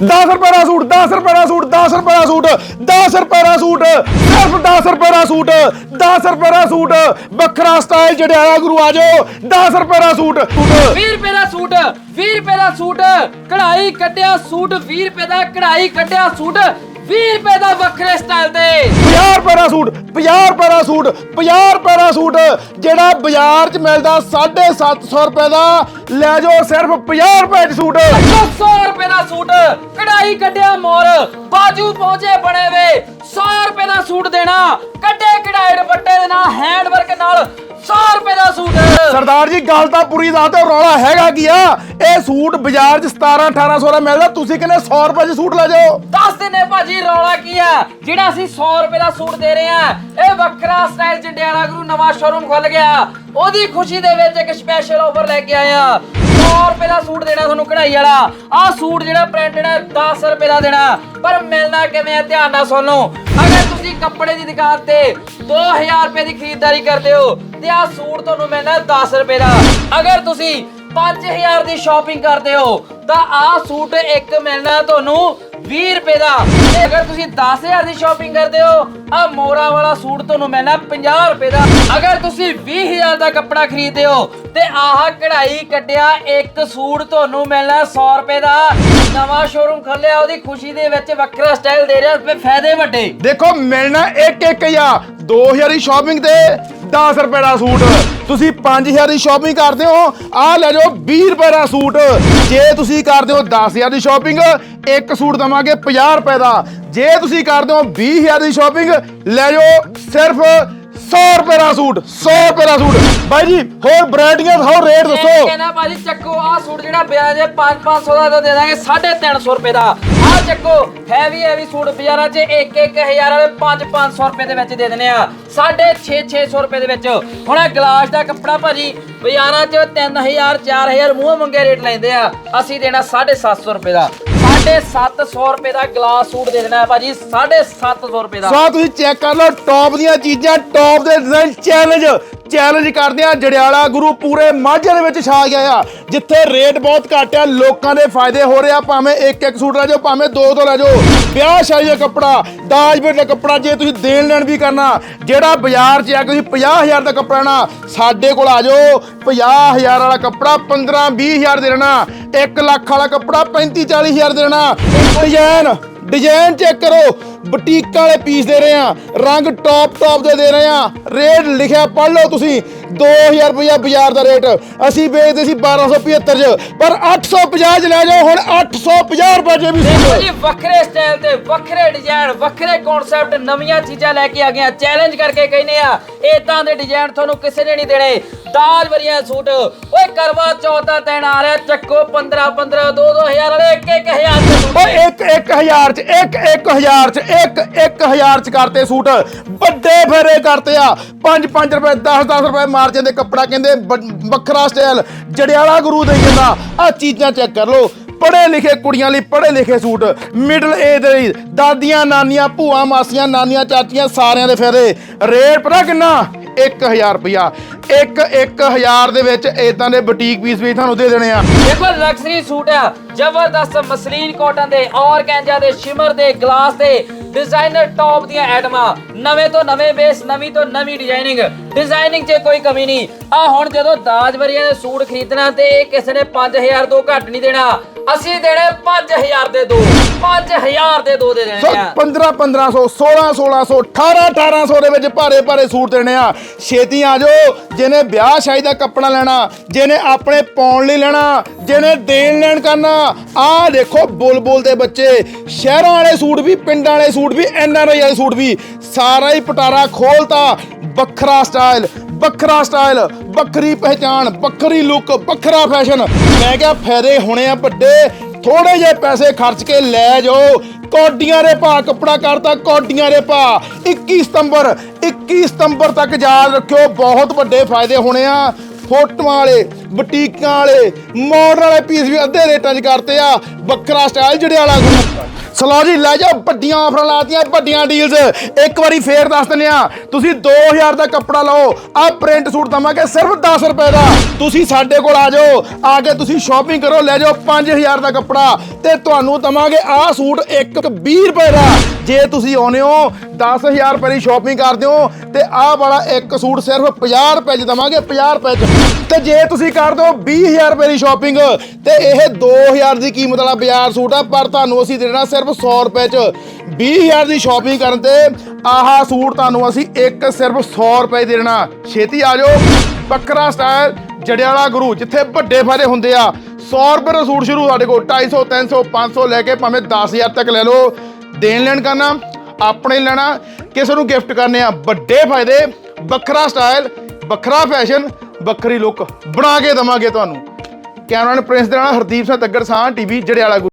10 ਰੁਪਏ ਦਾ ਸੂਟ 10 ਰੁਪਏ ਦਾ ਸੂਟ 10 ਰੁਪਏ ਦਾ ਸੂਟ 10 ਰੁਪਏ ਦਾ ਸੂਟ ਸਿਰਫ 10 ਰੁਪਏ ਦਾ ਸੂਟ 10 ਰੁਪਏ ਦਾ ਸੂਟ ਵੱਖਰਾ ਸਟਾਈਲ ਜੜਿਆਲਾ ਗੁਰੂ ਆ ਜਾਓ 10 ਰੁਪਏ ਦਾ ਸੂਟ 20 ਰੁਪਏ ਦਾ ਸੂਟ 20 ਰੁਪਏ ਦਾ ਸੂਟ ਕਢਾਈ ਕੱਢਿਆ ਸੂਟ 20 ਰੁਪਏ ਦਾ ਕਢਾਈ ਕੱਢਿਆ ਸੂਟ 20 ਰੁਪਏ ਦਾ ਵੱਖਰੇ ਸਟਾਈਲ ਤੇ 50 ਰੁਪਏ ਦਾ ਸੂਟ 50 ਰੁਪਏ ਦਾ ਸੂਟ 50 ਰੁਪਏ ਦਾ ਸੂਟ ਜਿਹੜਾ ਬਾਜ਼ਾਰ 'ਚ ਮਿਲਦਾ 750 ਰੁਪਏ ਦਾ। ਲੈ ਜਾਓ, ਸਿਰਫ 50 ਰੁਪਏ 'ਚ ਸੂਟ। 100 ਰੁਪਏ ਦਾ ਸੂਟ, ਕਢਾਈ ਕੱਢਿਆ ਮੋਰ, ਬਾਜੂ ਪਹੁੰਚੇ ਬਣੇ ਵੇ। 100 ਰੁਪਏ ਦਾ ਸੂਟ ਦੇਣਾ ਕੱਢੇ ਦੇ ਨਾਲ ਹੈਂਡ ਵਰਕ ਨਾਲ 100 ਰੁਪਏ ਦਾ ਸੂਟ। ਸਰਦਾਰ ਜੀ ਗੱਲ ਤਾਂ ਪੂਰੀ ਦੱਸ ਦਿਓ ਰੌਲਾ ਹੈਗਾ ਕੀ ਆ? ਇਹ ਸੂਟ ਬਾਜ਼ਾਰ 'ਚ 17 1800 ਦਾ ਮਿਲਦਾ ਤੁਸੀਂ ਕਹਿੰਦੇ 100 ਰੁਪਏ 'ਚ ਸੂਟ ਲੈ ਜਾਓ? ਦੱਸ ਦਿਨੇ ਭਾਜੀ ਰੌਲਾ ਕੀ ਆ? ਜਿਹੜਾ ਅਸੀਂ 100 ਰੁਪਏ ਦਾ ਸੂਟ ਦੇ ਰਹੇ ਆ ਇਹ ਵੱਖਰਾ ਸਟਾਈਲ ਜੰਡਿਆਲਾ ਗੁਰੂ ਨਵਾਂ ਸ਼ੋਰੂਮ ਖੁੱਲ ਗਿਆ। ਉਹਦੀ ਖੁਸ਼ੀ ਦੇ ਵਿੱਚ ਇੱਕ ਸਪੈਸ਼ਲ ਆਫਰ ਲੈ ਕੇ ਆਏ 100 ਰੁਪਏ ਦਾ ਸੂਟ ਦੇਣਾ ਤੁਹਾਨੂੰ ਕਢਾਈ ਵਾਲਾ। ਆਹ ਸੂਟ ਜਿਹੜਾ ਪ੍ਰਿੰਟਡ ਹੈ 10 ਰੁਪਏ ਦਾ ਦੇਣਾ। ਪਰ ਮਿਲਣਾ ਕਿਵੇਂ ਆ? ਧਿਆਨ ਨਾਲ ਸੁਣ ਲਓ। ਅਗਰ ਤੁਸੀਂ ਕੱਪੜੇ ਦੀ ਦੁਕਾਨ ਤੇ 2000 ਰੁਪਏ ਦੀ ਖਰੀਦਦਾਰੀ ਕਰਦੇ ਹੋ, ਤੇ ਆਹ ਸੂਟ ਤੁਹਾਨੂੰ ਮਿਲਣਾ 10 ਰੁਪਏ ਦਾ। ਅਗਰ ਤੁਸੀਂ 5000 ਦੀ ਸ਼ਾਪਿੰਗ ਕਰਦੇ ਹੋ, ਤਾਂ ਆਹ ਸੂਟ ਇੱਕ ਮਿਲਣਾ ਤੁਹਾਨੂੰ 20 ਰੁਪਏ ਦਾ। ਤੇ ਅਗਰ ਤੁਸੀਂ 10000 ਦੀ ਸ਼ਾਪਿੰਗ ਕਰਦੇ ਹੋ ਆ ਮੋਰਾ ਵਾਲਾ ਸੂਟ ਤੁਹਾਨੂੰ ਮਿਲਣਾ 50 ਰੁਪਏ ਦਾ। ਅਗਰ ਤੁਸੀਂ 20000 ਦਾ ਕੱਪੜਾ ਖਰੀਦਦੇ ਹੋ, ਤੇ ਆਹ ਕਢਾਈ ਕੱਢਿਆ, ਇੱਕ ਸੂਟ ਤੁਹਾਨੂੰ ਮਿਲਣਾ 100 ਰੁਪਏ ਦਾ। ਨਵਾਂ ਸ਼ੋਰੂਮ ਖੋਲਿਆ, ਉਹਦੀ ਖੁਸ਼ੀ ਦੇ ਵਿੱਚ ਵੱਖਰਾ ਸਟਾਈਲ ਦੇ ਰਿਹਾ ਤੇ ਫਾਇਦੇ ਵੱਡੇ। ਦੇਖੋ, ਮਿਲਣਾ ਇੱਕ ਇੱਕ ਜਾਂ 2000 ਦੀ ਸ਼ਾਪਿੰਗ ਤੇ 10 ਰੁਪਏ ਦਾ ਸੂਟ। ਤੁਸੀਂ 5000 ਦੀ ਸ਼ਾਪਿੰਗ ਕਰਦੇ ਹੋ ਆਹ ਲੈ ਜਾਓ 20 ਰੁਪਏ ਦਾ ਸੂਟ। ਜੇ ਤੁਸੀਂ ਕਰਦੇ ਹੋ 10000 ਦੀ ਸ਼ਾਪਿੰਗ ਇੱਕ ਸੂਟ ਦਵਾਂਗੇ 50 ਰੁਪਏ ਦਾ। ਜੇ ਤੁਸੀਂ ਕਰਦੇ ਹੋ 20000 ਦੀ ਸ਼ਾਪਿੰਗ ਲੈ ਜਾਓ ਸਿਰਫ 100 ਰੁਪਏ ਦਾ ਸੂਟ 100 ਰੁਪਏ ਦਾ ਸੂਟ। ਬਾਈ ਜੀ ਹੋਰ ਵੈਰਾਈਟੀਆਂ ਹੋਰ ਰੇਟ ਦੱਸੋ। ਕਹਿੰਦਾ ਭਾਜੀ ਚੱਕੋ ਆਹ ਸੂਟ ਜਿਹੜਾ ਪਿਆ ਜੇ 5-500 ਦਾ ਤਾਂ ਦੇ ਦਾਂਗੇ 350 ਰੁਪਏ ਦਾ। ਚੱਕੋ ਹੈਵੀ ਹੈਵੀ ਸੂਟ ਬਾਜ਼ਾਰਾਂ 'ਚ 1-1000 ਵਾਲੇ 5-500 ਰੁਪਏ ਦੇ ਵਿੱਚ ਦੇ ਦਿੰਦੇ ਆ। 6-600 ਰੁਪਏ ਦੇ ਵਿੱਚ। ਹੁਣ ਇਹ ਗਲਾਸ ਦਾ ਕੱਪੜਾ ਭਾਜੀ, ਬਾਜ਼ਾਰਾਂ 'ਚ 3000 4000 ਮੂੰਹ ਮੰਗੇ ਰੇਟ ਲੈਂਦੇ ਆ। ਅਸੀਂ ਦੇਣਾ 750 ਰੁਪਏ ਦਾ। 750 ਰੁਪਏ ਦਾ ਗਲਾਸ ਸੂਟ ਦੇ ਦੇਣਾ ਹੈ ਭਾਜੀ 750 ਰੁਪਏ ਦਾ। ਸੋ ਤੁਸੀਂ ਚੈੱਕ ਕਰ ਲਓ ਟੌਪ ਦੀਆਂ ਚੀਜ਼ਾਂ ਟੌਪ ਦੇ ਡਿਜ਼ਾਈਨ ਚੈਲੰਜ ਚੈਲੰਜ ਕਰਦੇ ਆ ਜੜਿਆਲਾ ਗੁਰੂ ਪੂਰੇ ਮਾਝੇ ਦੇ ਵਿੱਚ ਛਾ ਗਿਆ ਆ, ਜਿੱਥੇ ਰੇਟ ਬਹੁਤ ਘੱਟ ਆ, ਲੋਕਾਂ ਦੇ ਫਾਇਦੇ ਹੋ ਰਿਹਾ ਭਾਵੇਂ ਇੱਕ ਇੱਕ ਸੂਟ ਲੈ ਜਾਓ, ਭਾਵੇਂ ਦੋ ਦੋ ਲੈ ਜਾਓ। ਵਿਆਹ ਸ਼ਾਦੀ ਦਾ ਕੱਪੜਾ, ਦਾਜ ਭੇਟ ਦਾ ਕੱਪੜਾ ਜੇ ਤੁਸੀਂ ਦੇਣ ਲੈਣ ਵੀ ਕਰਨਾ, ਜਿਹੜਾ ਬਾਜ਼ਾਰ 'ਚ ਆ ਕੇ ਤੁਸੀਂ 50000 ਦਾ ਕੱਪੜਾ ਨਾ ਸਾਡੇ ਕੋਲ ਆ ਜਾਓ 50000 ਵਾਲਾ ਕੱਪੜਾ 15 20000 ਦੇ ਲੈਣਾ 1 ਲੱਖ ਵਾਲਾ ਕੱਪੜਾ 35 40000 ਦੇ ਲੈਣਾ। ਡਿਜ਼ਾਈਨ ਡਿਜ਼ਾਈਨ ਚੈੱਕ ਕਰੋ। ਬੁਟੀਕ ਵਾਲੇ ਪੀਸ ਦੇ ਰਹੇ ਆ। ਰੰਗ ਟੌਪ ਟੌਪ ਦੇ ਦੇ ਰਹੇ ਆ। ਰੇਟ ਲਿਖਿਆ ਪੜ੍ਹ ਲਓ ਤੁਸੀਂ। 2000 ਰੁਪਇਆ ਬਾਜ਼ਾਰ ਦਾ ਰੇਟ ਅਸੀਂ ਵੇਚਦੇ ਸੀ 1275 ਚ। ਪਰ 850 ਚ ਲੈ ਜਾਓ। ਹੁਣ 850 ਰੁਪਏ ਚ ਵੀ ਦੇਖੋ ਜੀ ਵੱਖਰੇ ਸਟਾਈਲ ਤੇ ਵੱਖਰੇ ਡਿਜ਼ਾਈਨ ਵੱਖਰੇ ਕਨਸੈਪਟ ਨਵੀਆਂ ਚੀਜ਼ਾਂ ਲੈ ਕੇ ਆ ਗਏ ਆ। ਚੈਲੰਜ ਕਰਕੇ ਕਹਿੰਦੇ ਆ ਇਦਾਂ ਦੇ ਡਿਜ਼ਾਈਨ ਤੁਹਾਨੂੰ ਕਿਸੇ ਨੇ ਨਹੀਂ ਦੇਣੇ। ਦਾਜ ਵਰੀਆਂ ਸੂਟ। ਓਏ ਕਰਵਾ ਚੌਥ ਦਾ ਦਿਨ ਆ ਰਿਹਾ। ਚੱਕੋ 15 15 2 2000 1000 ਚ, ਇੱਕ 1000 ਚ, ਇੱਕ 1000 ਚ ਕਰਤੇ ਸੂਟ। ਵੱਡੇ ਫੇਰੇ ਕਰਤੇ ਆ। 5 5 ਰੁਪਏ 10 10 ਰੁਪਏ ਮਾਰਜਨ ਦੇ ਕੱਪੜਾ ਕਹਿੰਦੇ ਵੱਖਰਾ ਸਟਾਈਲ। ਜੜਿਆਲਾ ਗੁਰੂ ਦੇ ਜਾਂਦਾ ਆ ਚੀਜ਼ਾਂ ਚੈੱਕ ਕਰ ਲਓ। ਪੜ੍ਹੇ ਲਿਖੇ ਕੁੜੀਆਂ ਲਈ ਪੜ੍ਹੇ ਲਿਖੇ ਸੂਟ। ਮਿਡਲ ਏਜ ਦੇ ਲਈ ਦਾਦੀਆਂ, ਨਾਨੀਆਂ, ਭੂਆ, ਮਾਸੀਆਂ, ਨਾਨੀਆਂ, ਚਾਚੀਆਂ, ਸਾਰਿਆਂ ਦੇ ਫੇਰੇ। ਰੇਟ ਪਤਾ ਕਿੰਨਾ? 1000 ਰੁਪਇਆ। ਇੱਕ 1000 ਦੇ ਵਿੱਚ ਇਦਾਂ ਦੇ ਬੁਟੀਕ ਪੀਸ ਵੀ ਤੁਹਾਨੂੰ ਦੇ ਦੇਣੇ ਆ। ਦੇਖੋ ਲਗਜ਼ਰੀ ਸੂਟ ਆ, ਜ਼ਬਰਦਸਤ ਮਸਲੀਨ ਕਾਟਨ ਦੇ ਔਰਗੈਂਜਾ ਦੇ ਸ਼ਿਮਰ ਦੇ ਗਲਾਸ ਦੇ ਡਿਜ਼ਾਈਨਰ ਟੌਪ ਦੀਆਂ ਆਈਟਮਾਂ ਨਵੇਂ ਤੋਂ ਨਵੇਂ ਬੇਸ ਨਵੀਂ ਤੋਂ ਨਵੀਂ ਡਿਜ਼ਾਈਨਿੰਗ ਡਿਜ਼ਾਈਨਿੰਗ 'ਚ ਕੋਈ ਕਮੀ ਨਹੀਂ। ਆ ਹੁਣ ਜਦੋਂ ਦਾਜ ਵਰੀਆਂ ਦੇ ਸੂਟ ਖਰੀਦਣਾ ਤੇ ਇਹ ਕਿਸੇ ਨੇ 5000 ਤੋਂ ਘੱਟ ਨਹੀਂ ਦੇਣਾ। ਅਸੀਂ ਦੇਣੇ 5000 ਦੇ ਦੋ। 5000 ਦੇ ਦੋ ਦੇ ਦੇਣੇ ਆ। 15 1500 16 1600 18 1800 ਦੇ ਵਿੱਚ ਭਾਰੇ ਭਾਰੇ ਸੂਟ ਦੇਣੇ ਆ। ਛੇਤੀ ਆ ਜਾਓ। ਜਿਹਨੇ ਵਿਆਹ ਸ਼ਾਦੀ ਦਾ ਕੱਪੜਾ ਲੈਣਾ ਜਿਹਨੇ ਆਪਣੇ ਪਾਉਣ ਲਈ ਲੈਣਾ ਜਿਹਨੇ ਦੇਣ ਲੈਣ ਕਰਨਾ ਆਹ ਦੇਖੋ ਬੁਲਬੁਲ ਦੇ ਬੱਚੇ। ਸ਼ਹਿਰਾਂ ਵਾਲੇ ਸੂਟ ਵੀ ਪਿੰਡਾਂ ਵਾਲੇ ਸੂਟ ਵੀ ਐਨਆਰਆਈ ਵਾਲੇ ਸੂਟ ਵੀ ਸਾਰਾ ਹੀ ਪਟਾਰਾ ਖੋਲਤਾ ਵੱਖਰਾ ਸਟਾਈਲ ਵੱਖਰਾ ਸਟਾਈਲ, ਵੱਖਰੀ ਪਹਿਚਾਣ, ਵੱਖਰੀ ਲੁੱਕ ਵੱਖਰਾ ਫੈਸ਼ਨ ਮੈਂ ਕਿਹਾ ਫਾਇਦੇ ਹੋਣੇ ਆ ਵੱਡੇ ਥੋੜੇ ਜਿਹੇ ਪੈਸੇ ਖਰਚ ਕੇ ਲੈ ਜਾਓ। ਕੋਡੀਆਂ ਦੇ ਭਾ ਕੱਪੜਾ ਕਰਤਾ ਕੋਡੀਆਂ ਦੇ ਭਾ 21 ਸਤੰਬਰ 21 ਸਤੰਬਰ ਤੱਕ ਯਾਦ ਰੱਖਿਓ, ਬਹੁਤ ਵੱਡੇ ਫਾਇਦੇ ਹੋਣੇ ਆ। ਫੋਟੋਆਂ ਵਾਲੇ, ਬੁਟੀਕਾਂ ਵਾਲੇ ਮਾਡਰਨ ਵਾਲੇ ਪੀਸ ਵੀ ਅੱਧੇ ਰੇਟਾਂ 'ਚ ਕਰਤੇ ਆ। ਵੱਖਰਾ ਸਟਾਈਲ ਜੜਿਆਲਾ ਗੁਰੂ ਸਲੋ ਜੀ, ਲੈ ਜਾਓ, ਵੱਡੀਆਂ ਆਫਰਾਂ ਲਾਤੀਆਂ, ਵੱਡੀਆਂ ਡੀਲਸ ਇੱਕ ਵਾਰੀ ਫੇਰ ਦੱਸ ਦਿੰਦੇ ਆ ਤੁਸੀਂ 2000 ਦਾ ਕੱਪੜਾ ਲਓ ਆ ਪ੍ਰਿੰਟ ਸੂਟ ਦਵਾਂਗੇ ਸਿਰਫ 10 ਰੁਪਏ ਦਾ। ਤੁਸੀਂ ਸਾਡੇ ਕੋਲ ਆ ਜਾਓ, ਆ ਕੇ ਤੁਸੀਂ ਸ਼ਾਪਿੰਗ ਕਰੋ, ਲੈ ਜਾਓ 5000 ਦਾ ਕੱਪੜਾ। ਤੇ ਤੁਹਾਨੂੰ ਦਵਾਂਗੇ ਆ ਸੂਟ ਇੱਕ 20 ਰੁਪਏ ਦਾ। ਜੇ ਤੁਸੀਂ ਆਉਨੇ ਹੋ 10000 ਰੁਪਏ ਦੀ ਸ਼ਾਪਿੰਗ ਕਰਦੇ ਹੋ ਤੇ ਆਹ ਵਾਲਾ ਇੱਕ ਸੂਟ ਸਿਰਫ 50 ਰੁਪਏ ਚ ਦਵਾਂਗੇ 50 ਰੁਪਏ ਚ। ਤੇ ਜੇ ਤੁਸੀਂ ਕਰਦੇ ਹੋ 20000 ਰੁਪਏ ਦੀ ਸ਼ਾਪਿੰਗ ਤੇ ਇਹ 2000 ਦੀ ਕੀਮਤ ਵਾਲਾ ਬਾਜ਼ਾਰ ਸੂਟ ਆ, ਪਰ ਤੁਹਾਨੂੰ ਅਸੀਂ ਦੇਣਾ ਸਿਰਫ 100 ਰੁਪਏ ਚ। 20000 ਦੀ ਸ਼ਾਪਿੰਗ ਕਰਨ ਤੇ ਆਹ ਸੂਟ ਤੁਹਾਨੂੰ ਅਸੀਂ ਇੱਕ ਸਿਰਫ 100 ਰੁਪਏ ਦੇ ਦੇਣਾ। ਛੇਤੀ ਆ ਜਾਓ। ਬੱਕਰਾ ਸਟਾਈਲ ਜੜਿਆਲਾ ਗੁਰੂ, ਜਿੱਥੇ ਵੱਡੇ ਫਾਇਦੇ ਹੁੰਦੇ ਆ। 100 ਰੁਪਏ ਦਾ ਸੂਟ ਸ਼ੁਰੂ ਸਾਡੇ ਕੋਲ 250 300 500 ਲੈ ਕੇ ਭਾਵੇਂ 10000 ਤੱਕ ਲੈ ਲਓ। ਦੇਣ ਲੈਣ ਕਰਨਾ। ਆਪਣੇ ਲੈਣਾ, ਕਿਸੇ ਨੂੰ ਗਿਫਟ ਕਰਨੇ ਆ। ਵੱਡੇ ਫਾਇਦੇ, ਵੱਖਰਾ ਸਟਾਈਲ ਵੱਖਰਾ ਫੈਸ਼ਨ ਵੱਖਰੀ ਲੁੱਕ ਬਣਾ ਕੇ ਦਵਾਂਗੇ ਤੁਹਾਨੂੰ। ਕੈਮਰਾਮੈਨ ਪ੍ਰਿੰਸ ਦੇ ਨਾਲ ਹਰਦੀਪ ਸਿੰਘ ਤੱਗੜ ਸਾਹ ਟੀਵੀ, ਜੜਿਆਲਾ ਗੁਰੂ